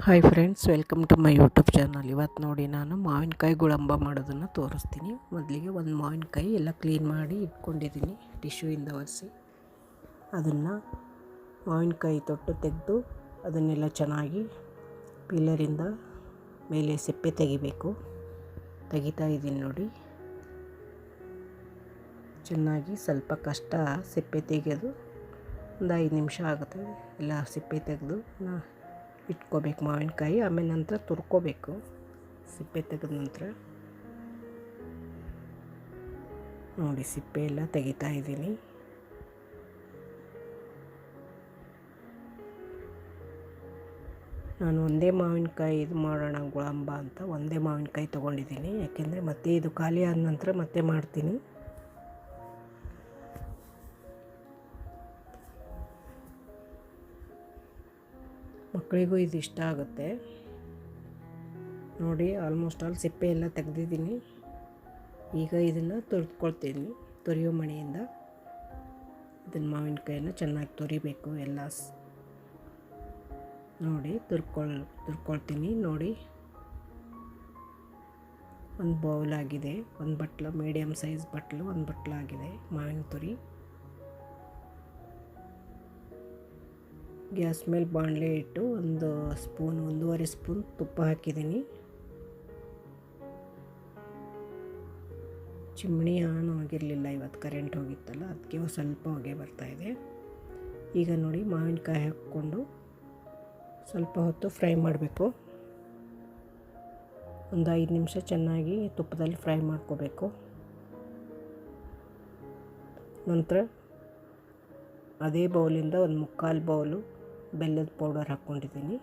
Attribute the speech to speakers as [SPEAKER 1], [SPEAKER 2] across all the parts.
[SPEAKER 1] Hi friends welcome to my YouTube channel ಇವತ್ತು ನೋಡಿ ನಾನು ಮಾವಿನಕಾಯಿ ಗುಳಂಬ ಮಾಡೋದನ್ನು ತೋರಿಸ್ತೀನಿ. ಮೊದಲಿಗೆ ಒಂದು ಮಾವಿನಕಾಯಿ ಎಲ್ಲ ಕ್ಲೀನ್ ಮಾಡಿ ಇಟ್ಕೊಂಡಿದ್ದೀನಿ ಟಿಶ್ಯೂಯಿಂದ ಒರೆಸಿ. ಅದನ್ನು ಮಾವಿನಕಾಯಿ ತೊಟ್ಟು ತೆಗೆದು ಅದನ್ನೆಲ್ಲ ಚೆನ್ನಾಗಿ ಪಿಲ್ಲರಿಂದ ಮೇಲೆ ಸಿಪ್ಪೆ ತೆಗಿಬೇಕು. ತೆಗಿತಾ ಇದ್ದೀನಿ ನೋಡಿ. ಚೆನ್ನಾಗಿ ಸ್ವಲ್ಪ ಕಷ್ಟ ಸಿಪ್ಪೆ ತೆಗೆಯೋದು ಒಂದು ಐದು ನಿಮಿಷ ಆಗುತ್ತೆ ಎಲ್ಲ ಸಿಪ್ಪೆ ತೆಗೆದು. ನಾ ಇಟ್ಕೋಬೇಕು ಮಾವಿನಕಾಯಿ, ಆಮೇಲೆ ನಂತರ ತುರ್ಕೋಬೇಕು. ಸಿಪ್ಪೆ ತೆಗೆದ ನಂತರ. ನೋಡಿ, ಸಿಪ್ಪೆ ಎಲ್ಲ ತೆಗಿತಾ ಇದ್ದೀನಿ. ನಾನು ಒಂದೇ ಮಾವಿನಕಾಯಿ ಇದು ಮಾಡೋಣ ಗುಳಂಬ ಅಂತ ಒಂದೇ ಮಾವಿನಕಾಯಿ ತೊಗೊಂಡಿದ್ದೀನಿ. ಯಾಕೆಂದರೆ ಮತ್ತೆ ಇದು ಖಾಲಿ ಆದ ನಂತರ ಮತ್ತೆ ಮಾಡ್ತೀನಿ. ಮಕ್ಕಳಿಗೂ ಇದು ಇಷ್ಟ ಆಗುತ್ತೆ. ನೋಡಿ ಆಲ್ಮೋಸ್ಟ್ ಆಲ್ ಸಿಪ್ಪೆ ಎಲ್ಲ ತೆಗೆದಿದ್ದೀನಿ. ಈಗ ಇದನ್ನು ತುರಿದ್ಕೊಳ್ತೀನಿ ತುರಿಯೋ ಮಣೆಯಿಂದ. ಇದನ್ನು ಮಾವಿನಕಾಯನ್ನು ಚೆನ್ನಾಗಿ ತುರಿಬೇಕು ಎಲ್ಲ. ನೋಡಿ, ತುರ್ಕೊಳ್, ತುರ್ಕೊಳ್ತೀನಿ. ನೋಡಿ, ಒಂದು ಬೌಲ್ ಆಗಿದೆ, ಒಂದು ಬಟ್ಲು ಮೀಡಿಯಮ್ ಸೈಜ್ ಬಟ್ಲು, ಒಂದು ಬಟ್ಲಾಗಿದೆ, ಮಾವಿನ ತುರಿ. ಗ್ಯಾಸ್ ಮೇಲೆ ಬಾಣಲೆ ಇಟ್ಟು ಒಂದು ಸ್ಪೂನ್, ಒಂದೂವರೆ ಸ್ಪೂನ್ ತುಪ್ಪ ಹಾಕಿದ್ದೀನಿ. ಚಿಮಣಿ ಆನ್ ಆಗಿರಲಿಲ್ಲ ಇವತ್ತು ಕರೆಂಟ್ ಹೋಗಿತ್ತಲ್ಲ, ಅದಕ್ಕೆ ಸ್ವಲ್ಪ ಹೊಗೆ ಬರ್ತಾಯಿದೆ ಈಗ ನೋಡಿ ಮಾವಿನಕಾಯಿ ಹಾಕ್ಕೊಂಡು ಸ್ವಲ್ಪ ಹೊತ್ತು ಫ್ರೈ ಮಾಡಬೇಕು. ಒಂದು ಐದು ನಿಮಿಷ ಚೆನ್ನಾಗಿ ತುಪ್ಪದಲ್ಲಿ ಫ್ರೈ ಮಾಡ್ಕೋಬೇಕು. ನಂತರ ಅದೇ ಬೌಲಿಂದ ಒಂದು ಮುಕ್ಕಾಲು ಬೌಲು ಬೆಲ್ಲದ ಪೌಡರ್ ಹಾಕ್ಕೊಂಡಿದ್ದೀನಿ.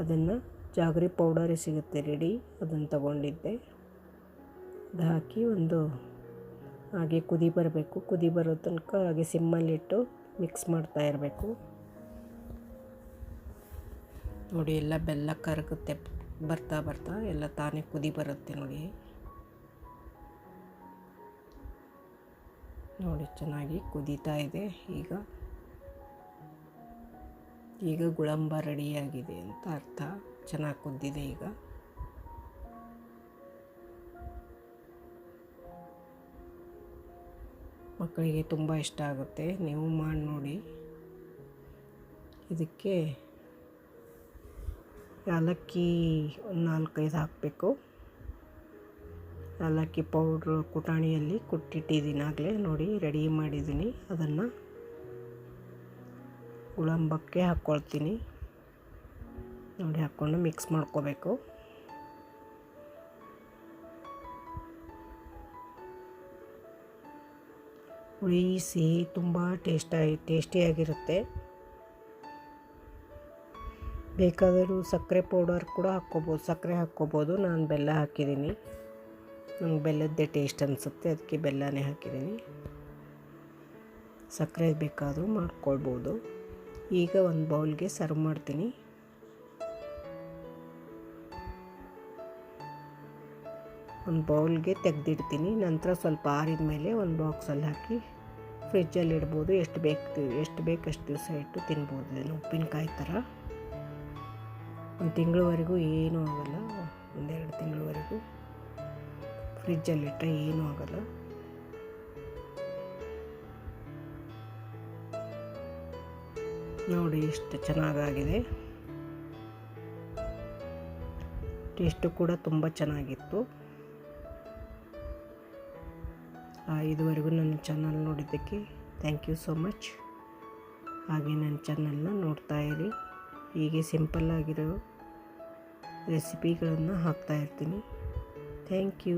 [SPEAKER 1] ಅದನ್ನು ಜಾಗರಿ ಪೌಡರೇ ಸಿಗುತ್ತೆ ರೆಡಿ ಅದನ್ನು ತಗೊಂಡಿದ್ದೆ. ಅದು ಒಂದು ಹಾಗೆ ಕುದಿ ಬರಬೇಕು. ಕುದಿ ಬರೋ ತನಕ ಹಾಗೆ ಸಿಮ್ಮಲ್ಲಿಟ್ಟು ಮಿಕ್ಸ್ ಮಾಡ್ತಾ ಇರಬೇಕು. ನೋಡಿ, ಎಲ್ಲ ಬೆಲ್ಲ ಕರಗುತ್ತೆ. ಬರ್ತಾ ಬರ್ತಾ ಎಲ್ಲ ತಾನೇ ಕುದಿ ಬರುತ್ತೆ ನೋಡಿ. ನೋಡಿ, ಚೆನ್ನಾಗಿ ಕುದೀತಾ ಇದೆ. ಈಗ ಈಗ ಗುಳಂಬ ರೆಡಿಯಾಗಿದೆ ಅಂತ ಅರ್ಥ. ಚೆನ್ನಾಗಿ ಕುದ್ದಿದೆ ಈಗ. ಮಕ್ಕಳಿಗೆ ತುಂಬ ಇಷ್ಟ ಆಗುತ್ತೆ. ನೀವು ಮಾಡಿ ನೋಡಿ. ಇದಕ್ಕೆ ಏಲಕ್ಕಿ ಒಂದು ನಾಲ್ಕೈದು ಹಾಕಬೇಕು. ಏಲಕ್ಕಿ ಪೌಡ್ರ್ ಕುಟಾಣಿಯಲ್ಲಿ ಕುಟ್ಟಿಟ್ಟಿದ್ದೀನಿ ಆಗಲೇ ನೋಡಿ, ರೆಡಿ ಮಾಡಿದ್ದೀನಿ ಅದನ್ನು ಗುಳಂಬಕ್ಕೆ ಹಾಕ್ಕೊಳ್ತೀನಿ. ನೋಡಿ ಹಾಕ್ಕೊಂಡು ಮಿಕ್ಸ್ ಮಾಡ್ಕೋಬೇಕು. ಹುಳಿ, ಸಿಹಿ ತುಂಬ ಟೇಸ್ಟಾಗಿ ಟೇಸ್ಟಿಯಾಗಿರುತ್ತೆ ಬೇಕಾದರೂ ಸಕ್ಕರೆ ಪೌಡರ್ ಕೂಡ ಹಾಕ್ಕೋಬೋದು, ಸಕ್ಕರೆ ಹಾಕ್ಕೋಬೋದು. ನಾನು ಬೆಲ್ಲ ಹಾಕಿದ್ದೀನಿ. ನಂಗೆ ಬೆಲ್ಲದ್ದೇ ಟೇಸ್ಟ್ ಅನಿಸುತ್ತೆ ಅದಕ್ಕೆ ಬೆಲ್ಲನೇ ಹಾಕಿದ್ದೀನಿ. ಸಕ್ಕರೆ ಬೇಕಾದರೂ ಮಾಡ್ಕೊಳ್ಬೋದು. ಈಗ ಒಂದು ಬೌಲ್ಗೆ ಸರ್ವ್ ಮಾಡ್ತೀನಿ. ಒಂದು ಬೌಲ್ಗೆ ತೆಗೆದಿಡ್ತೀನಿ. ನಂತರ ಸ್ವಲ್ಪ ಆರಿದ ಮೇಲೆ ಒಂದು ಬಾಕ್ಸಲ್ಲಿ ಹಾಕಿ ಫ್ರಿಜ್ಜಲ್ಲಿ ಇಡ್ಬೋದು. ಎಷ್ಟು ಬೇಕು ಎಷ್ಟು ಬೇಕು ಅಷ್ಟು ದಿವಸ ಇಟ್ಟು ತಿನ್ಬೋದು. ಇದನ್ನು ಉಪ್ಪಿನಕಾಯಿ ಥರ. ಒಂದು ತಿಂಗಳವರೆಗೂ ಏನೂ ಆಗೋಲ್ಲ. ಒಂದೆರಡು ತಿಂಗಳವರೆಗೂ ಫ್ರಿಜ್ಜಲ್ಲಿಟ್ಟರೆ ಏನೂ ಆಗೋಲ್ಲ. ನೋಡಿ ಎಷ್ಟು ಚೆನ್ನಾಗಾಗಿದೆ. ಟೇಸ್ಟು ಕೂಡ ತುಂಬ ಚೆನ್ನಾಗಿತ್ತು. ಇದುವರೆಗೂ ನನ್ನ ಚಾನಲ್ ನೋಡಿದ್ದಕ್ಕೆ ಥ್ಯಾಂಕ್ ಯು ಸೋ ಮಚ್. ಹಾಗೆ ನನ್ನ ಚಾನಲ್ನ ನೋಡ್ತಾ ಇರಿ. ಹೀಗೆ ಸಿಂಪಲ್ಲಾಗಿರೋ ರೆಸಿಪಿಗಳನ್ನು ಹಾಕ್ತಾ ಇರ್ತೀನಿ. Thank you.